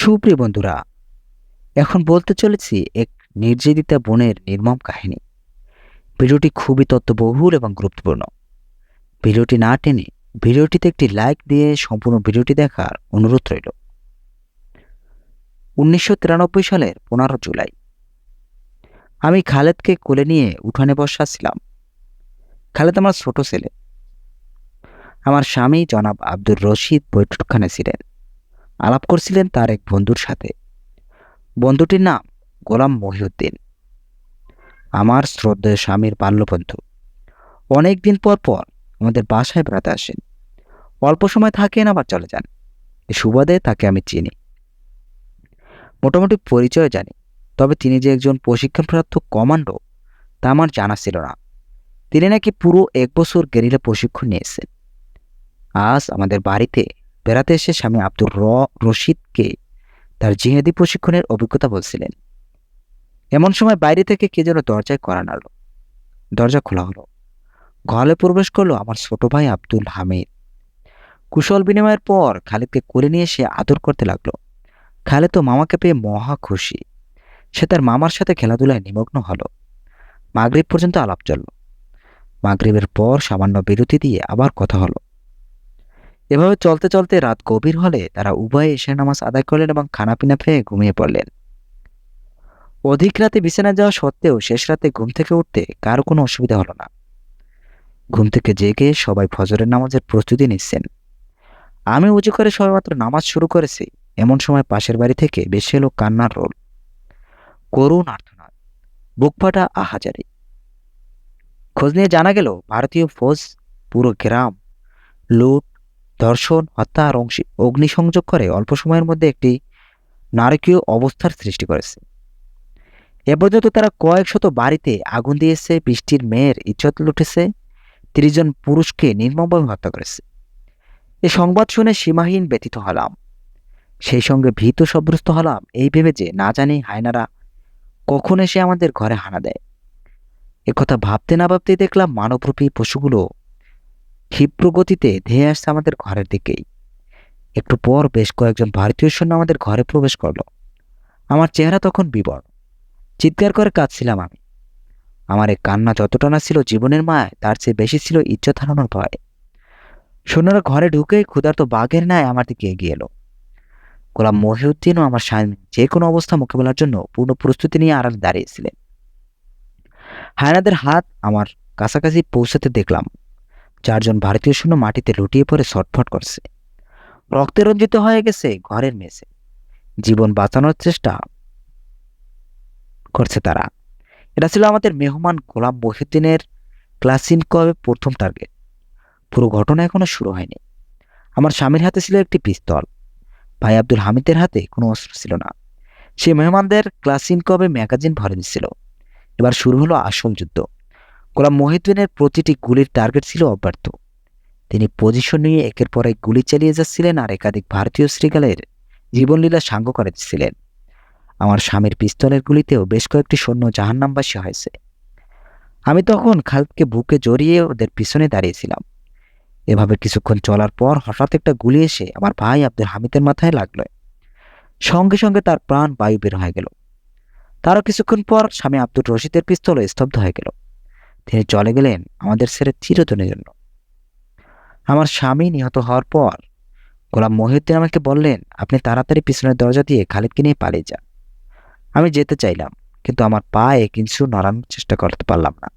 সুপ্রিয় বন্ধুরা, এখন বলতে চলেছি এক নির্যাতিতা বোনের নির্মম কাহিনী। ভিডিওটি খুবই তথ্যবহুল এবং গুরুত্বপূর্ণ। ভিডিওটি না টেনে ভিডিওটিতে একটি লাইক দিয়ে সম্পূর্ণ ভিডিওটি দেখার অনুরোধ রইল। উনিশশো তিরানব্বই সালের পনেরো জুলাই। আমি খালেদকে কোলে নিয়ে উঠানে বসাছিলাম খালেদ আমার ছোট ছেলে। আমার স্বামী জনাব আব্দুর রশিদ বৈঠকখানে ছিলেন। আলাপ করছিলেন তার এক বন্ধুর সাথে। বন্ধুটির নাম গোলাম মহিউদ্দিন। আমার শ্রদ্ধেয় স্বামীর বাল্যবন্ধু। অনেক দিন পর পর আমাদের বাসায় বেড়াতে আসেন। অল্প সময় থাকেন, আবার চলে যান। সুবাদে তাকে আমি চিনি। মোটামুটি পরিচয় জানি, তবে তিনি যে একজন প্রশিক্ষণপ্রাপ্ত কমান্ডো, তা আমার জানা ছিল না। তিনি নাকি পুরো এক বছর গেরিলা প্রশিক্ষণ নিয়েছেন। আজ আমাদের বাড়িতে বেড়াতে এসে স্বামী আব্দুর র, রশিদকে তার জিহাদি প্রশিক্ষণের অভিজ্ঞতা বলছিলেন। এমন সময় বাইরে থেকে কে যেন দরজায় করা নাড়ল। দরজা খোলা হলো। ঘরে প্রবেশ করল আমার ছোট ভাই আব্দুল হামিদ। কুশল বিনিময়ের পর খালিদকে কোলে নিয়ে সে আদর করতে লাগল। খালেদ তো মামাকে পেয়ে মহা খুশি। সে তার মামার সাথে খেলাধুলায় নিমগ্ন হলো। মাগরিব পর্যন্ত আলাপ চলল। মাগরিবের পর সামান্য বিরতি দিয়ে আবার কথা হলো। এভাবে চলতে চলতে রাত গভীর হলে তারা উভয়ে এসে নামাজ আদায় করলেন এবং খানাপিনা খেয়ে ঘুমিয়ে পড়লেন। অধিক রাতে বিছানায় যাওয়া সত্ত্বেও শেষ রাতে ঘুম থেকে উঠতে কারও কোনো অসুবিধা হলো না। ঘুম থেকে জেগে সবাই ফজরের নামাজের প্রস্তুতি নিচ্ছেন। আমি উঁচু করে সবেমাত্র নামাজ শুরু করেছি, এমন সময় পাশের বাড়ি থেকে বেশি এলো কান্নার রোল। করুণ আর্থনাদ বুক ফাটা আহাজারি। খোঁজ নিয়ে জানা গেল, ভারতীয় ফৌজ, পুরো গ্রাম লুট ধর্ষণ হত্যা আর অংশী, অগ্নিসংযোগ করে অল্প সময়ের মধ্যে একটি নারকীয় অবস্থার সৃষ্টি করেছে। এ পর্যন্ত তারা কয়েক শত বাড়িতে আগুন দিয়েছে, বৃষ্টির মেয়ের ইজ্জত লুটেছে, তিরিশ জন পুরুষকে নির্মমভাবে হত্যা করেছে। এ সংবাদ শুনে সীমাহীন ব্যতীত হলাম। সেই সঙ্গে ভীত সব্রস্ত হলাম। এই ভেবে যে না জানি হায়নারা কখন এসে আমাদের ঘরে হানা দেয়। একথা ভাবতে না ভাবতেই দেখলাম মানবরূপী পশুগুলো ক্ষিপ্র গতিতে ধেয়ে আসছে আমাদের ঘরের দিকেই। একটু পর বেশ কয়েকজন ভারতীয় সৈন্য আমাদের ঘরে প্রবেশ করল। আমার চেহারা তখন বিবর। চিৎকার করে কাঁদছিলাম আমি। আমার এই কান্না যতটা না ছিল জীবনের মায়, তার চেয়ে বেশি ছিল ইজ্জত হারানোর ভয়। সৈন্যরা ঘরে ঢুকেই ক্ষুধার্ত বাঘের ন্যায় আমার দিকে এগিয়ে এলো। গোলাম মহিউদ্দিনও আমার স্বামী যে কোনো অবস্থা মোকাবেলার জন্য পূর্ণ প্রস্তুতি নিয়ে আড়ালে দাঁড়িয়েছিলেন। হায়নাদের হাত আমার কাছাকাছি পৌঁছাতে দেখলাম। চারজন ভারতীয় সৈন্য মাটিতে লুটিয়ে পড়ে ছটফট করছে। রক্তে রঞ্জিত হয়ে গেছে ঘরের মেসে জীবন বাঁচানোর চেষ্টা করছে তারা। এটা ছিল আমাদের মেহমান গোলাম মহিউদ্দিনের ক্লাসিন কবে প্রথম টার্গেট। পুরো ঘটনা এখনও শুরু হয়নি। আমার স্বামীর হাতে ছিল একটি পিস্তল। ভাই আব্দুল হামিদের হাতে কোনো অস্ত্র ছিল না। সে মেহমানদের ক্লাসিন কবে ম্যাগাজিন ভরে দিচ্ছিল এবার শুরু হলো আসল যুদ্ধ। গোলাম মহিউদ্দিনের প্রতিটি গুলির টার্গেট ছিল অব্যর্থ। তিনি পজিশন নিয়ে একের পর এক গুলি চালিয়ে যাচ্ছিলেন আর একাধিক ভারতীয় শ্রীকালের জীবনলীলা সাঙ্গ করেছিলেন আমার স্বামীর পিস্তলের গুলিতেও বেশ কয়েকটি সৈন্য জাহান্নামবাসী হয়েছে। আমি তখন খালদকে বুকে জড়িয়ে ওদের পিছনে দাঁড়িয়েছিলাম। এভাবে কিছুক্ষণ চলার পর হঠাৎ একটা গুলি এসে আমার ভাই আব্দুল হামিদের মাথায় লাগল। সঙ্গে সঙ্গে তার প্রাণ বায়ু বের হয়ে গেল। তারও কিছুক্ষণ পর স্বামী আব্দুল রশিদের পিস্তল স্তব্ধ হয়ে গেল। তিনি চলে গেলেন আমাদের ছেড়ে চিরদিনের জন্য। আমার স্বামী নিহত হওয়ার পর গোলাম মহিউদ্দিন আমাকে বললেন, আপনি তাড়াতাড়ি পিছনের দরজা দিয়ে খালিদকে নিয়ে পালিয়ে যান। আমি যেতে চাইলাম, কিন্তু আমার পায়ে কিছু নড়ানোর চেষ্টা করতে পারলাম না।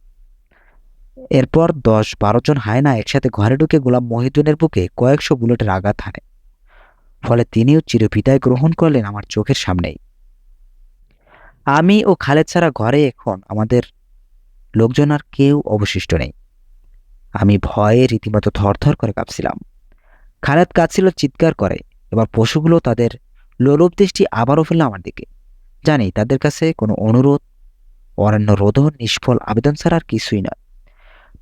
এরপর দশ বারো জন হায়না একসাথে ঘরে ঢুকে গোলাম মহিউদ্দিনের বুকে কয়েকশো বুলেটের আঘাত হানে। ফলে তিনিও চিরবিদায় গ্রহণ করলেন আমার চোখের সামনেই। আমি ও খালেদ ছাড়া ঘরে এখন আমাদের লোকজন আর কেউ অবশিষ্ট নেই। আমি ভয়ে রীতিমতো থরথর করে কাঁপছিলাম। খালেদ কাঁদছিল, চিৎকার করে, এবার পশুগুলো তাদের লোলুপ দৃষ্টি আবারও ফেলল আমার দিকে। জানি, তাদের কাছে কোনো অনুরোধ, অরণ্য রোধন নিষ্ফল আবেদন ছাড়া আর কিছুই নয়।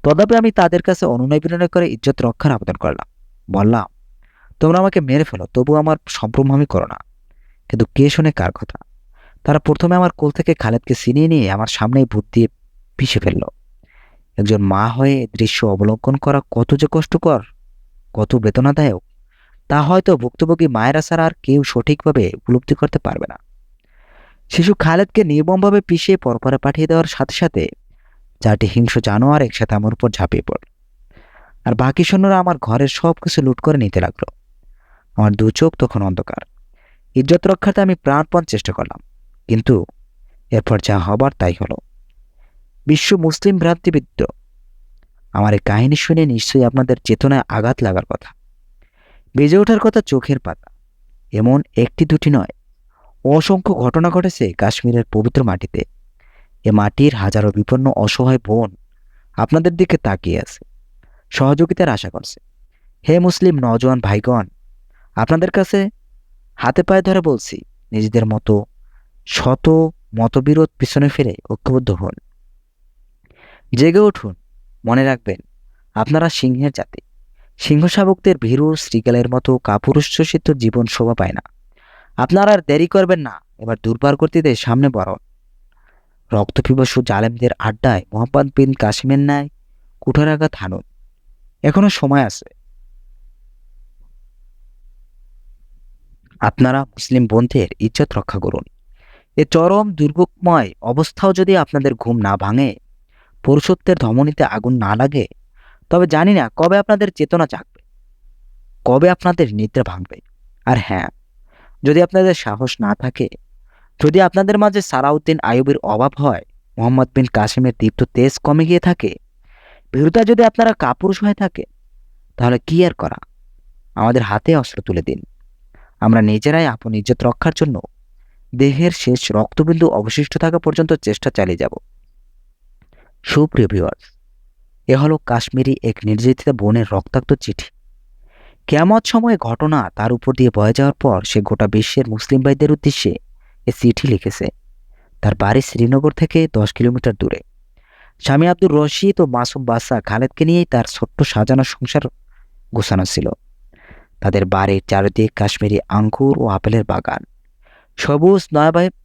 তদাপি আমি তাদের কাছে অনুনয় বিনয় করে ইজ্জত রক্ষার আবেদন করলাম। বললাম, তোমরা আমাকে মেরে ফেলো, তবু আমার সম্ভ্রম আমি করো না। কিন্তু কে শোনে কার কথা? তারা প্রথমে আমার কোল থেকে খালেদকে ছিনিয়ে নিয়ে আমার সামনেই ভূত দিয়ে পিষে ফেলল। একজন মা হয়ে দৃশ্য অবলম্বন করা কত যে কষ্টকর, কত বেদনাদায়ক, তা হয়তো ভুক্তভোগী মায়েরা ছাড়া আর কেউ সঠিকভাবে উপলব্ধি করতে পারবে না। শিশু খালেদকে নির্মমভাবে পিষিয়ে পরপরে পাঠিয়ে দেওয়ার সাথে সাথে চারটি হিংস্র জানোয়ার একসাথে আমার উপর ঝাঁপিয়ে পড়ল। আর বাকি সৈন্যরা আমার ঘরের সব কিছু লুট করে নিতে লাগল। আমার দু চোখ তখন অন্ধকার। ইজ্জত রক্ষার্থে আমি প্রাণপণ চেষ্টা করলাম। কিন্তু এরপর যা হবার তাই হলো। বিশ্ব মুসলিম ভ্রাতৃবৃত্ত। আমার এই কাহিনী শুনে নিশ্চয়ই আপনাদের চেতনায় আঘাত লাগার কথা। বেজে ওঠার কথা চোখের পাতা। এমন একটি দুটি নয়, অসংখ্য ঘটনা ঘটেছে কাশ্মীরের পবিত্র মাটিতে। এ মাটির হাজারো বিপন্ন অসহায় বোন আপনাদের দিকে তাকিয়ে আছে, সহযোগিতার আশা করছে। হে মুসলিম নজওয়ান ভাইগণ, আপনাদের কাছে হাতে পায়ে ধরে বলছি, নিজেদের মতো শত মতবিরোধ পিছনে ফিরে ঐক্যবদ্ধ হন। জেগে উঠুন, মনে রাখবেন, আপনারা সিংহের জাতি। সিংহ শাবকদের ভীরু শ্রীকালের মতো কাপুরুষোষিত জীবন শোভা পায় না। আপনারা আর দেরি করবেন না, এবার দুর্বার কর্তৃদের সামনে বরণ। রক্তপিপাসু জালেমদের আড্ডায় মোহাম্মদ বিন কাসিমের ন্যায় কুঠারাঘাত হানুন। এখনও সময় আছে। আপনারা মুসলিম বোনদের ইজ্জত রক্ষা করুন। এ চরম দুর্ভোগময় অবস্থাও যদি আপনাদের ঘুম না ভাঙে পুরুষত্বের ধমনীতে আগুন না লাগে, তবে জানি না কবে আপনাদের চেতনা জাগবে, কবে আপনাদের নিদ্রা ভাঙবে। আর হ্যাঁ যদি আপনাদের সাহস না থাকে, যদি আপনাদের মাঝে সালাউদ্দিন আইয়ুবের অভাব হয়, মোহাম্মদ বিন কাসিমের দীপ্ত তেজ কমে গিয়ে থাকে ভীরুতা যদি আপনারা কাপুরুষ হয়ে থাকে, তাহলে কি আর করা? আমাদের হাতে অস্ত্র তুলে দিন। আমরা নিজেরাই আপন ইজ্জত রক্ষার জন্য দেহের শেষ রক্তবিন্দু অবশিষ্ট থাকা পর্যন্ত চেষ্টা চালিয়ে যাব। সুপ্রিয় ভিউয়ার্স এ হলো কাশ্মীরি এক নির্যাতিতা বোনের রক্তাক্ত চিঠি। কেমত সময়ে ঘটনা তার উপর দিয়ে বয়ে যাওয়ার পর সে গোটা বিশ্বের মুসলিম ভাইদের উদ্দেশ্যে এ চিঠি লিখেছে। তার বাড়ি শ্রীনগর থেকে দশ কিলোমিটার দূরে। স্বামী আব্দুর রশিদ ও মাসুম বাসা খালেদকে নিয়েই তার ছোট্ট সাজানো সংসার গোছানো ছিল। তাদের বাড়ির চারিদিক কাশ্মীরি আঙ্গুর ও আপেলের বাগান। সবুজ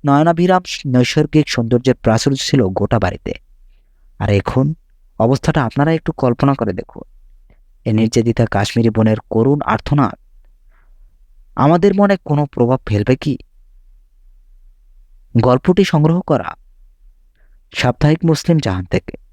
নয়নাভিরাম নৈসর্গিক সৌন্দর্যের প্রাচুর্য ছিল গোটা বাড়িতে। আর এখন অবস্থাটা আপনারা একটু কল্পনা করে দেখুন। এ নির্যাতিতা কাশ্মীরি বোনের করুণ আর্থনা আমাদের মনে কোনো প্রভাব ফেলবে কি? গল্পটি সংগ্রহ করা সাপ্তাহিক মুসলিম জাহান থেকে।